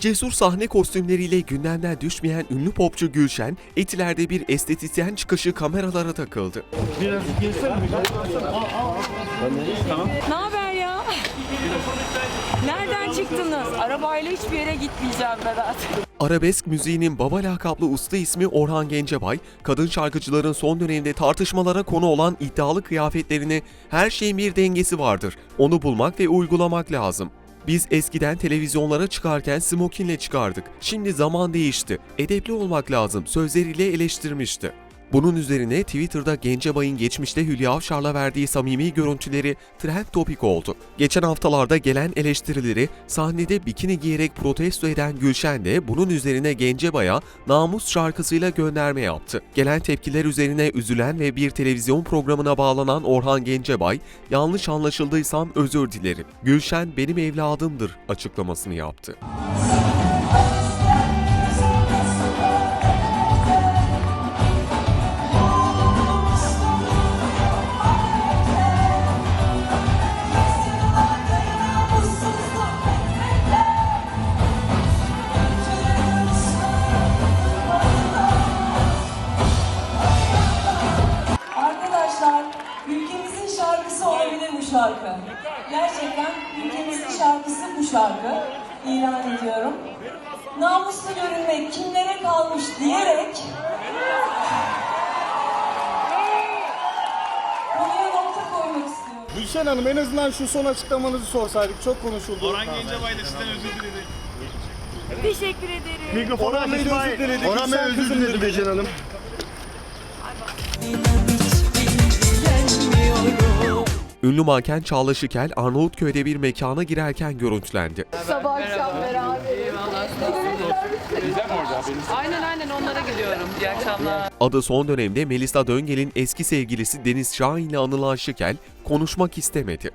Cesur sahne kostümleriyle gündemden düşmeyen ünlü popçu Gülşen, Etiler'de bir estetisyen çıkışı kameralara takıldı. Ne haber ya? Nereden çıktınız? Arabayla hiçbir yere gitmeyeceğim Vedat. Arabesk müziğinin baba lakaplı usta ismi Orhan Gencebay, kadın şarkıcıların son dönemde tartışmalara konu olan iddialı kıyafetlerini her şeyin bir dengesi vardır. Onu bulmak ve uygulamak lazım. Biz eskiden televizyonlara çıkarken smokinle çıkardık. Şimdi zaman değişti. Edepli olmak lazım sözleriyle eleştirmişti. Bunun üzerine Twitter'da Gencebay'ın geçmişte Hülya Avşar'la verdiği samimi görüntüleri trend topik oldu. Geçen haftalarda gelen eleştirileri sahnede bikini giyerek protesto eden Gülşen de bunun üzerine Gencebay'a Namus şarkısıyla gönderme yaptı. Gelen tepkiler üzerine üzülen ve bir televizyon programına bağlanan Orhan Gencebay, yanlış anlaşıldıysam özür dilerim. Gülşen benim evladımdır açıklamasını yaptı. Namuslu görünmek kimlere kalmış diyerek konuya nokta koymak istiyorum. Gülşen Hanım en azından şu son açıklamanızı sorsaydık. Çok konuşuldu. Orhan Gencebay da sizden özür diledi. Teşekkür ederim. Mikrofonu Orhan Bey de özür diledi. Orhan Bey Gülşen özür kızım diledi dedi. Gülşen Hanım. Ünlü manken Çağla Şikel, Arnavutköy'de bir mekana girerken görüntülendi. Sabah akşam beraberiz. Aynen aynen onlara gidiyorum. İyi akşamlar. Adı son dönemde Melisa Döngel'in eski sevgilisi Deniz Şahin ile anılan Şikel, konuşmak istemedi.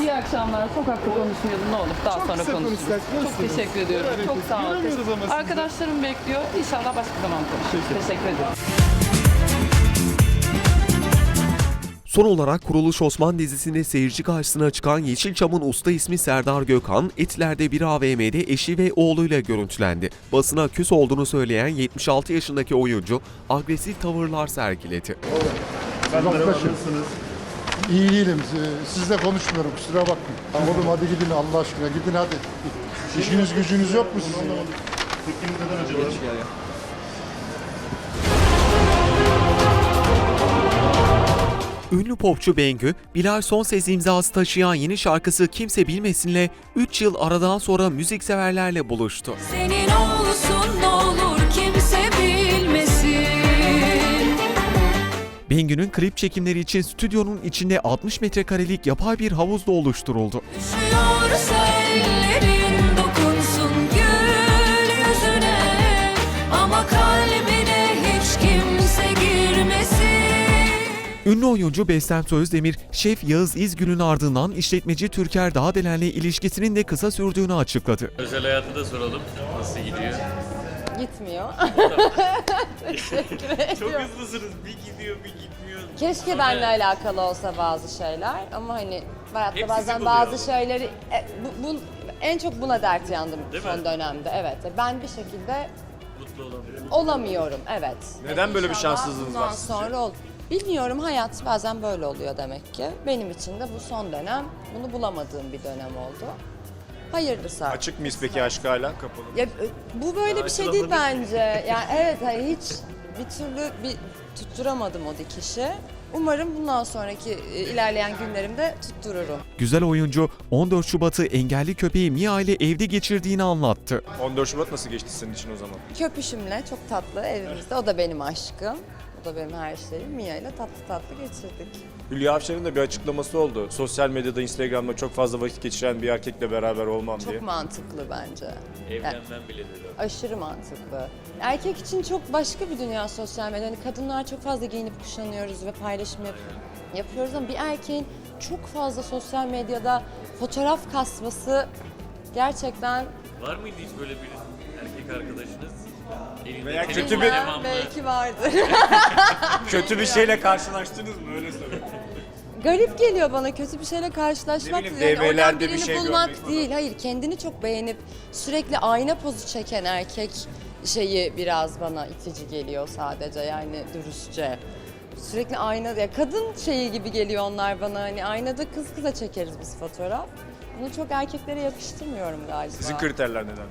İyi akşamlar. Sokakta konuşmayalım ne olur. Daha sonra kısa konuşuruz. konuşsak, Çok nasılsınız? teşekkür ediyorum. Çok sağ olun. göremiyoruz ama sizi. Arkadaşlarım bekliyor. İnşallah başka zaman konuşuruz. Teşekkür ederim. Son olarak Kuruluş Osman dizisinde seyirci karşısına çıkan Yeşilçam'ın usta ismi Serdar Gökhan, Etiler'de bir AVM'de eşi ve oğluyla görüntülendi. Basına küs olduğunu söyleyen 76 yaşındaki oyuncu agresif tavırlar sergiledi. Uzaklaşın. İyi değilim. Ee, Sizle konuşmuyorum. Kusura bakmayın. Oğlum hadi gidin Allah aşkına. Gidin hadi. İşiniz gücünüz yok mu sizin? Ünlü popçu Bengü, Bilal Sonses imzası taşıyan yeni şarkısı Kimse Bilmesin'le 3 yıl aradan sonra müzikseverlerle buluştu. Senin olsun ne olur kimse bilmesin. Bengü'nün klip çekimleri için stüdyonun içinde 60 metrekarelik yapay bir havuz da oluşturuldu. Üşüyorsa ellerin dokunsun gül yüzüne. Ama kalbine Ünlü oyuncu Bestem Sözdemir, şef Yağız İzgül'ün ardından işletmeci Türker Dağdelen'le ilişkisinin de kısa sürdüğünü açıkladı. Özel hayatı da soralım. Nasıl gidiyor? Gitmiyor. Çok hızlısınız. Bir gidiyor bir gitmiyor. Keşke benimle alakalı olsa bazı şeyler ama hani hayatta Hep bazen bazı şeyleri e, bu, bu- en çok buna dert yandım Değil son mi? dönemde. Evet. Ben bir şekilde Mutlu olabilir. olamıyorum. Evet. Neden böyle bir İnşallah şanssızlığınız bundan var sizce? sonra ol. Bilmiyorum hayat bazen böyle oluyor demek ki. Benim için de bu son dönem bunu bulamadığım bir dönem oldu. Hayırlısı artık. Açık mıyız peki aşk hala kapalı? Ya e, bu böyle bir şey değil bence. Yani evet hani hiç bir türlü bir tutturamadım o dikişi. Umarım bundan sonraki e, ilerleyen günlerimde tuttururum. Güzel oyuncu 14 Şubat'ı engelli köpeği Mia ile evde geçirdiğini anlattı. 14 Şubat nasıl geçti senin için o zaman? Köpüşümle çok tatlı evimizde. O da benim aşkım. Da benim her şeyim. Mia ile tatlı tatlı geçirdik. Hülya Avşar'ın da bir açıklaması oldu. Sosyal medyada, Instagram'da çok fazla vakit geçiren bir erkekle beraber olmam diye. Çok mantıklı bence. Yani Evlenmem bile dedi. aşırı mantıklı. Erkek için çok başka bir dünya sosyal medya. Hani kadınlar çok fazla giyinip kuşanıyoruz ve paylaşım yap- yapıyoruz ama bir erkeğin çok fazla sosyal medyada fotoğraf kasması gerçekten Var mıydı hiç böyle bir erkek arkadaşınız? Elinde Veya telefon kötü bir- devamlı. belki vardır. Kötü bir şeyle karşılaştınız mı öyle söyleyeyim. garip geliyor bana kötü bir şeyle karşılaşmak Ne bileyim, değil. Yani oradan DM'lerde bir birini şey bulmak görmek değil. Hayır kendini çok beğenip sürekli ayna pozu çeken erkek şeyi biraz bana itici geliyor sadece yani dürüstçe. Sürekli ayna ya kadın şeyi gibi geliyor onlar bana hani aynada kız kıza çekeriz biz fotoğraf. Bunu çok erkeklere yakıştırmıyorum galiba. Sizin kriterler neden?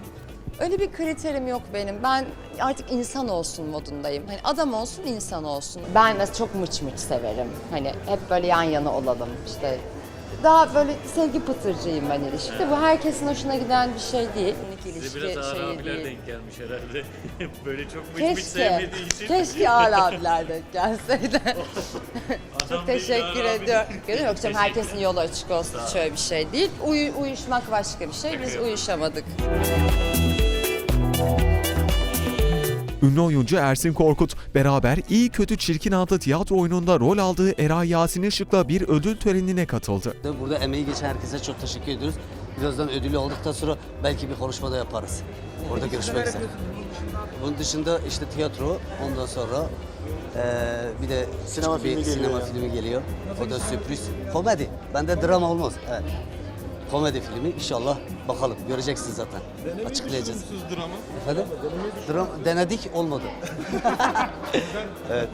Öyle bir kriterim yok benim. Ben artık insan olsun modundayım. Hani adam olsun, insan olsun. Ben de çok mıç mıç severim. Hani hep böyle yan yana olalım. İşte daha böyle sevgi pıtırcıyım ben ilişkide. Bu herkesin hoşuna giden bir şey değil. İlişki Size biraz ağır şeyi abiler değil. denk gelmiş herhalde. Böyle çok mıç mıç Keşke, sevmediği için. keşke ağır abiler denk gelseydi. Adam Çok değil, teşekkür ağır abi. ediyorum. Görüyor musun? Herkesin yolu açık olsun. Şöyle bir şey değil. Uy- uyuşmak başka bir şey. Biz uyuşamadık. Ünlü oyuncu Ersin Korkut beraber İyi Kötü Çirkin adlı tiyatro oyununda rol aldığı Eray Yasin Işık'la bir ödül törenine katıldı. Burada emeği geçen herkese çok teşekkür ediyoruz. Birazdan ödülü aldıktan sonra belki bir konuşma da yaparız. Orada görüşmek üzere. Bunun dışında işte tiyatro, ondan sonra eee, bir de sinema filmi geliyor. Sinema filmi geliyor. O da sürpriz. Komedi. Bende drama olmaz. Evet. Komedi filmi inşallah bakalım göreceksiniz zaten. Açıklayacağız. drama? Efendim? Drama denedik olmadı. evet.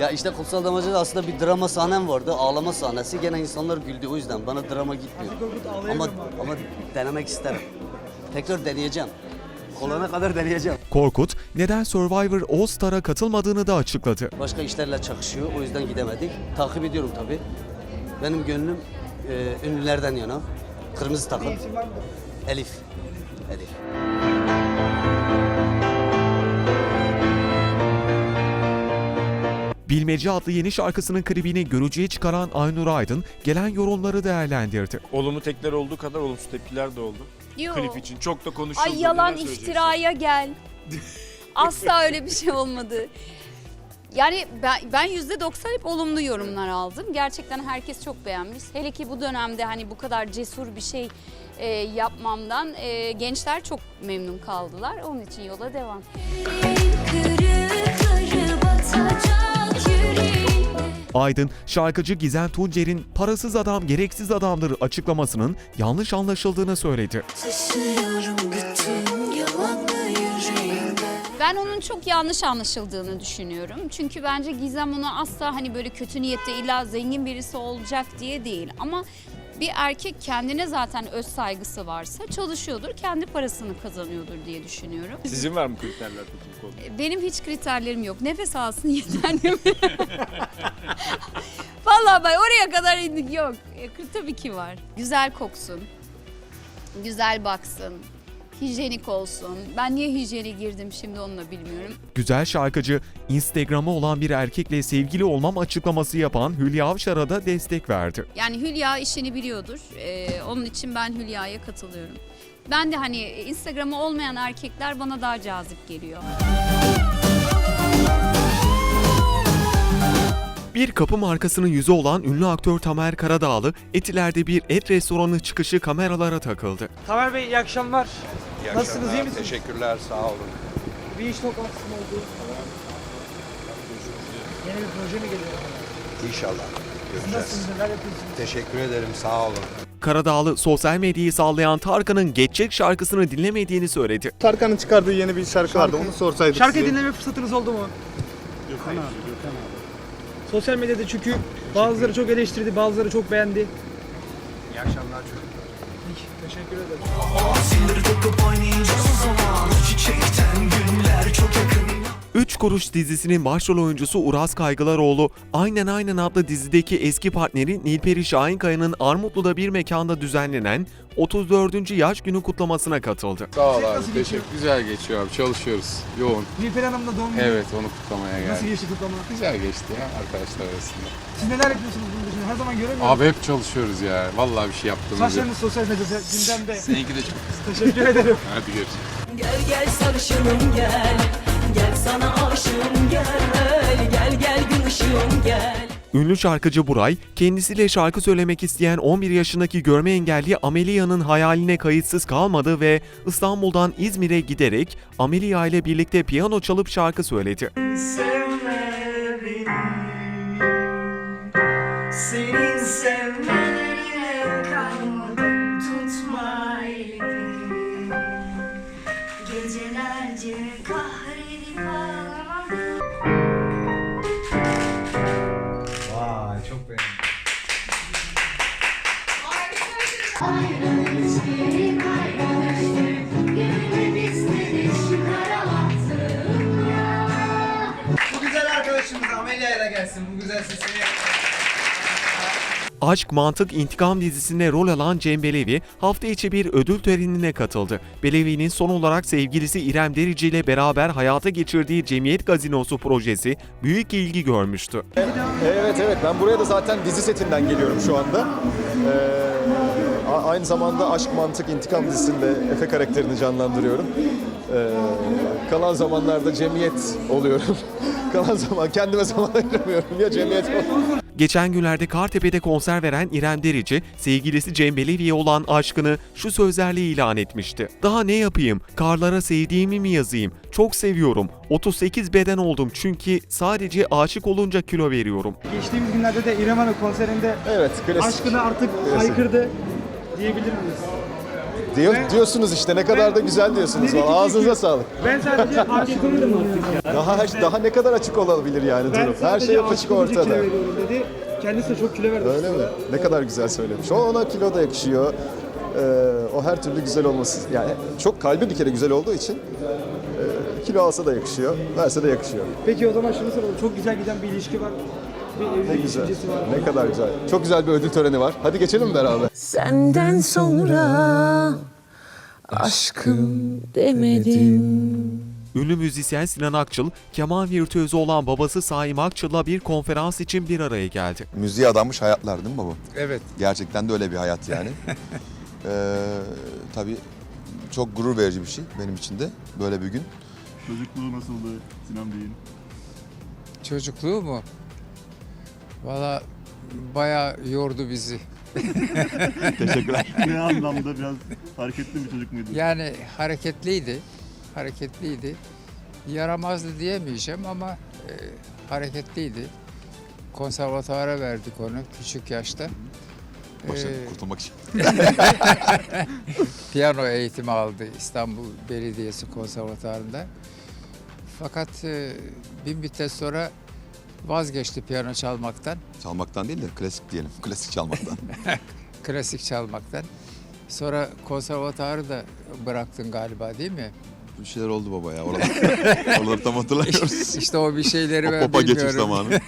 Ya işte Kutsal Damacı'da aslında bir drama sahnem vardı. Ağlama sahnesi. Gene insanlar güldü o yüzden. Bana drama gitmiyor. Ama ama denemek isterim. Tekrar deneyeceğim. Olana kadar deneyeceğim. Korkut neden Survivor All Star'a katılmadığını da açıkladı. Başka işlerle çakışıyor. O yüzden gidemedik. Takip ediyorum tabii. Benim gönlüm e, ünlülerden yana. Kırmızı takım. Elif. Elif. Bilmece adlı yeni şarkısının klibini görücüye çıkaran Aynur Aydın gelen yorumları değerlendirdi. Olumlu tekler olduğu kadar olumsuz tepkiler de oldu. Yok. Klip için çok da konuşuldu. Ay yalan söyleyeceksin? iftiraya gel. Asla öyle bir şey olmadı. Yani ben, ben %90 hep olumlu yorumlar aldım. Gerçekten herkes çok beğenmiş. Hele ki bu dönemde hani bu kadar cesur bir şey e, yapmamdan e, gençler çok memnun kaldılar. Onun için yola devam. Aydın, şarkıcı Gizem Tuncer'in parasız adam gereksiz adamdır açıklamasının yanlış anlaşıldığını söyledi. Taşıyorum Ben onun çok yanlış anlaşıldığını düşünüyorum. Çünkü bence Gizem ona asla hani böyle kötü niyette illa zengin birisi olacak diye değil. Ama bir erkek kendine zaten öz saygısı varsa çalışıyordur, kendi parasını kazanıyordur diye düşünüyorum. Sizin var mı kriterler peki bu konuda? Benim hiç kriterlerim yok. Nefes alsın yeterli? Vallahi bak oraya kadar indik yok. E, tabii ki var. Güzel koksun. Güzel baksın. Hijyenik olsun. Ben niye hijyene girdim şimdi onu da bilmiyorum. Güzel şarkıcı, Instagram'ı olan bir erkekle sevgili olmam açıklaması yapan Hülya Avşar'a da destek verdi. Yani Hülya işini biliyordur. Ee, onun için ben Hülya'ya katılıyorum. Ben de hani Instagram'ı olmayan erkekler bana daha cazip geliyor. Bir kapı markasının yüzü olan ünlü aktör Tamer Karadağlı, Etiler'de bir et restoranı çıkışı kameralara takıldı. Tamer Bey iyi akşamlar. İyi Nasılsınız, akşamlar, iyi misiniz? Teşekkürler, sağ olun. Bir iş toplantısı mı oldu? Yeni bir proje mi geliyor? İnşallah göreceğiz. nasılsınız, neler yapıyorsunuz? Teşekkür ederim, sağ olun. Karadağlı sosyal medyayı sallayan Tarkan'ın Geçecek şarkısını dinlemediğini söyledi. Tarkan'ın çıkardığı yeni bir şarkı vardı. Onu sorsaydık Şarkı size. dinleme fırsatınız oldu mu? Yok hayır, Sosyal medyada çünkü bazıları çok eleştirdi, bazıları çok beğendi. İyi akşamlar çocuklar. Teşekkür ederim. Üç Kuruş dizisinin başrol oyuncusu Uras Kaygılaroğlu, Aynen Aynen adlı dizideki eski partneri Nilperi Şahinkaya'nın Armutlu'da bir mekanda düzenlenen 34. yaş günü kutlamasına katıldı. Sağ ol Nasıl abi. geçiyor? Teşekkür. Güzel geçiyor abi. Çalışıyoruz. Yoğun. Nilperi Hanım'la doğum günü. Evet onu kutlamaya Nasıl geldik. geçti kutlama? Güzel geçti ya arkadaşlar arasında. Siz neler yapıyorsunuz bunun dışında? Her zaman göremiyorum. Abi hep çalışıyoruz ya. Vallahi bir şey yaptığımız yok. Saçlarınız sosyal medyada gündemde. Seninki de çok. Teşekkür ederim. Hadi görüşürüz. Gel gel sarışınım gel Gel sana aşığım gel Gel gel gün ışığım gel Ünlü şarkıcı Buray, kendisiyle şarkı söylemek isteyen 11 yaşındaki görme engelli Amelia'nın hayaline kayıtsız kalmadı ve İstanbul'dan İzmir'e giderek Amelia ile birlikte piyano çalıp şarkı söyledi. Seni Aşk, Mantık, İntikam dizisinde rol alan Cem Belevi hafta içi bir ödül törenine katıldı. Belevi'nin son olarak sevgilisi İrem Derici ile beraber hayata geçirdiği Cemiyet Gazinosu projesi büyük ilgi görmüştü. Evet evet ben buraya da zaten dizi setinden geliyorum şu anda. Ee, aynı zamanda Aşk Mantık İntikam dizisinde Efe karakterini canlandırıyorum. Ee, kalan zamanlarda cemiyet oluyorum. kalan zaman kendime zaman ayıramıyorum ya cemiyet oluyorum. Geçen günlerde Kartepe'de konser veren İrem Derici, sevgilisi Cem Belevi'ye olan aşkını şu sözlerle ilan etmişti. Daha ne yapayım? Karlara sevdiğimi mi yazayım? Çok seviyorum. 38 beden oldum çünkü sadece aşık olunca kilo veriyorum. Geçtiğimiz günlerde de İrem Hanım konserinde Evet klasik. aşkını artık Klasik. haykırdı diyebilir miyiz? Diyor, diyorsunuz işte ne kadar da güzel diyorsunuz. Vallahi Ağzınıza sağlık. Ben sadece aşık olmadım artık ya. Daha daha ne kadar açık olabilir yani durum. Her şey aşık açık olunca kilo ortada. dedi. Kendisi de çok kilo verdi. Öyle mi? Ne kadar güzel söylemiş. O ona kilo da yakışıyor. Ee, o her türlü güzel olması. Yani çok kalbi bir kere güzel olduğu için e, kilo alsa da yakışıyor, verse de yakışıyor. Peki o zaman şunu soralım. Çok güzel giden bir ilişki var. Ne güzel. Ne kadar güzel. Çok güzel bir ödül töreni var. Hadi geçelim beraber? Senden sonra aşkım demedim Ünlü müzisyen Sinan Akçıl, keman virtüözü olan babası Saim Akçıl'la bir konferans için bir araya geldi. Müziğe adanmış hayatlar değil mi baba? Evet. Gerçekten de öyle bir hayat yani. ee, tabii çok gurur verici bir şey benim için de böyle bir gün. Çocukluğu nasıldı Sinan Bey'in? Çocukluğu mu? Valla bayağı yordu bizi. Teşekkürler. ne anlamda biraz hareketli bir çocuk muydu? Yani hareketliydi. Hareketliydi. Yaramazdı diyemeyeceğim ama e, hareketliydi. Konservatuara verdik onu küçük yaşta. Başa Ee, kurtulmak için. piyano eğitimi aldı İstanbul Belediyesi Konservatuarı'nda. Fakat e, bir müddet sonra vazgeçti piyano çalmaktan, Çalmaktan değil de klasik diyelim. Klasik çalmaktan. klasik çalmaktan. Sonra konservatuarı da bıraktın galiba değil mi? bir şeyler oldu baba ya. Oralar, oraları tam hatırlamıyoruz. işte o bir şeyleri ben geçiş bilmiyorum. zamanı.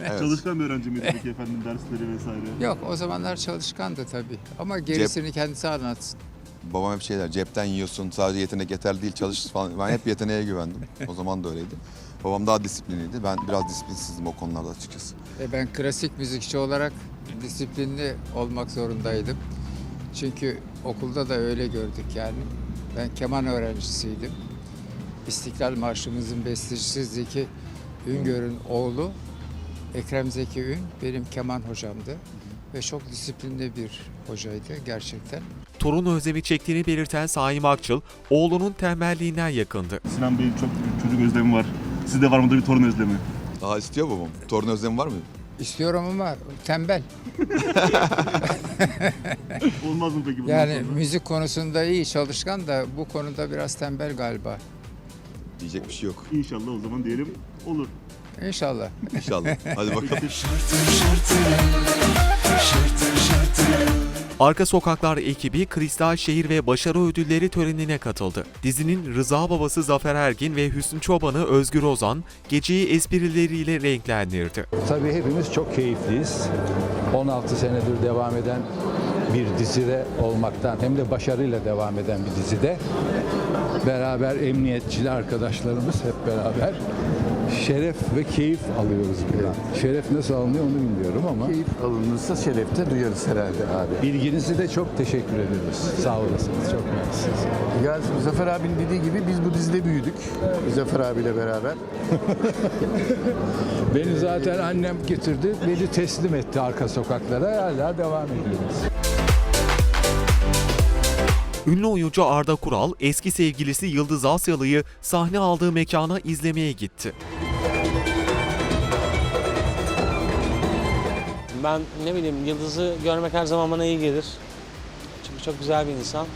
Evet. Çalışkan bir öğrenci miydi peki efendim dersleri vesaire? Yok o zamanlar çalışkandı tabii. Ama gerisini kendisi anlatsın. Babam hep şeyler cepten yiyorsun sadece yetenek yeterli değil çalış falan. Ben hep yeteneğe güvendim. O zaman da öyleydi. Babam daha disiplinliydi. Ben biraz disiplinsizdim o konularda açıkçası. E ben klasik müzikçi olarak disiplinli olmak zorundaydım. Çünkü okulda da öyle gördük yani. Ben keman öğrencisiydim. İstiklal Marşımızın bestecisi Zeki Üngör'ün oğlu Ekrem Zeki Ün benim keman hocamdı. Ve çok disiplinli bir hocaydı gerçekten. Torun özlemi çektiğini belirten Saim Akçıl, oğlunun tembelliğinden yakındı. Sinan Bey'in çok çocuk özlemi var. Sizde var mıdır bir torun özlemi? Daha istiyor babam. Torun özlemi var mı? İstiyorum ama tembel. Olmaz mı peki bundan Yani sonra? müzik konusunda iyi çalışkan da bu konuda biraz tembel galiba. Diyecek bir şey yok. İnşallah o zaman diyelim olur. İnşallah. İnşallah. Hadi bakalım. Arka Sokaklar ekibi Kristal Şehir ve Başarı Ödülleri törenine katıldı. Dizinin Rıza babası Zafer Ergin ve Hüsnü Çoban'ı Özgür Ozan geceyi esprileriyle renklendirdi. Tabii hepimiz çok keyifliyiz. 16 senedir devam eden bir dizide olmaktan hem de başarıyla devam eden bir dizide beraber emniyetçili arkadaşlarımız hep beraber şeref ve keyif alıyoruz buradan. Şeref nasıl alınıyor onu bilmiyorum ama keyif alınırsa şeref de duyarız herhalde abi. İlginizi de çok teşekkür ederiz. Sağ olasınız. Çok mersi. Ya Zafer abinin dediği gibi biz bu dizide büyüdük. Zafer abiyle beraber. Beni zaten annem getirdi, beni teslim etti arka sokaklara. Hala devam ediyoruz. Ünlü oyuncu Arda Kural, eski sevgilisi Yıldız Asyalı'yı sahne aldığı mekana izlemeye gitti. Ben ne bileyim Yıldız'ı görmek her zaman bana iyi gelir. Çünkü çok güzel bir insan.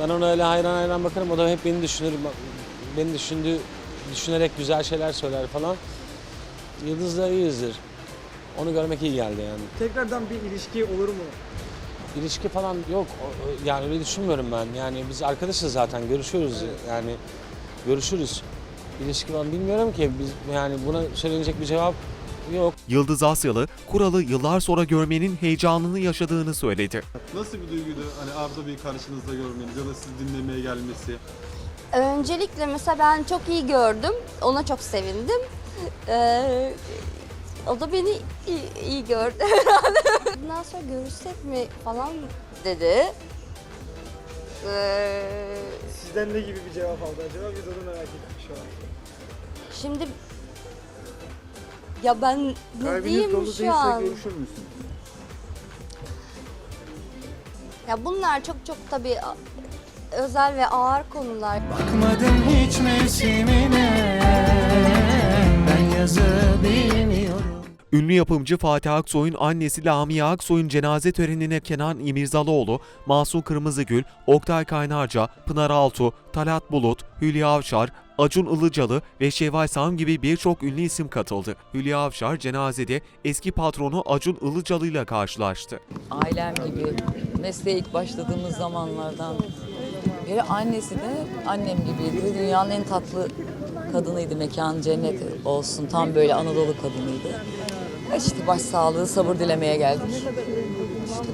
Ben ona öyle hayran hayran bakarım. O da hep beni düşünür. Beni düşündüğü, düşünerek güzel şeyler söyler falan. Yıldız'la iyiyizdir. Onu görmek iyi geldi yani. Tekrardan bir ilişki olur mu? İlişki falan yok. O- Yani öyle düşünmüyorum ben. Yani biz arkadaşız zaten. Görüşüyoruz. Yani görüşürüz. İlişki falan bilmiyorum ki. Biz yani buna söylenecek bir cevap yok. Yıldız Asyalı, Kural'ı yıllar sonra görmenin heyecanını yaşadığını söyledi. Nasıl bir duyguydu hani Arda Bey'i karşınızda görmeniz ya da sizi dinlemeye gelmesi? Öncelikle mesela ben çok iyi gördüm. Ona çok sevindim. Ee, o da beni iyi, iyi gördü herhalde. Bundan sonra görüşsek mi falan dedi. Ee, Sizden ne gibi bir cevap aldı acaba? Biz onu merak ettik şu an. şimdi ya ben ne Kalbiniz diyeyim dolu şu değilse an? görüşür müsünüz? Ya bunlar çok çok tabii özel ve ağır konular. Bakmadım hiç mevsimine Ben yazı bilmiyorum Ünlü yapımcı Fatih Aksoy'un annesi Lamia Aksoy'un cenaze törenine Kenan İmirzalıoğlu, Masum Kırmızıgül, Oktay Kaynarca, Pınar Altuğ, Talat Bulut, Hülya Avşar, Acun Ilıcalı ve Şevval Sam gibi birçok ünlü isim katıldı. Hülya Avşar cenazede eski patronu Acun Ilıcalı ile karşılaştı. Ailem gibi mesleğe ilk başladığımız zamanlardan beri annesi de annem gibiydi. Dünyanın en tatlı kadınıydı. Mekan cennet olsun. Tam böyle Anadolu kadınıydı. İşte başsağlığı, sabır dilemeye geldik. İşte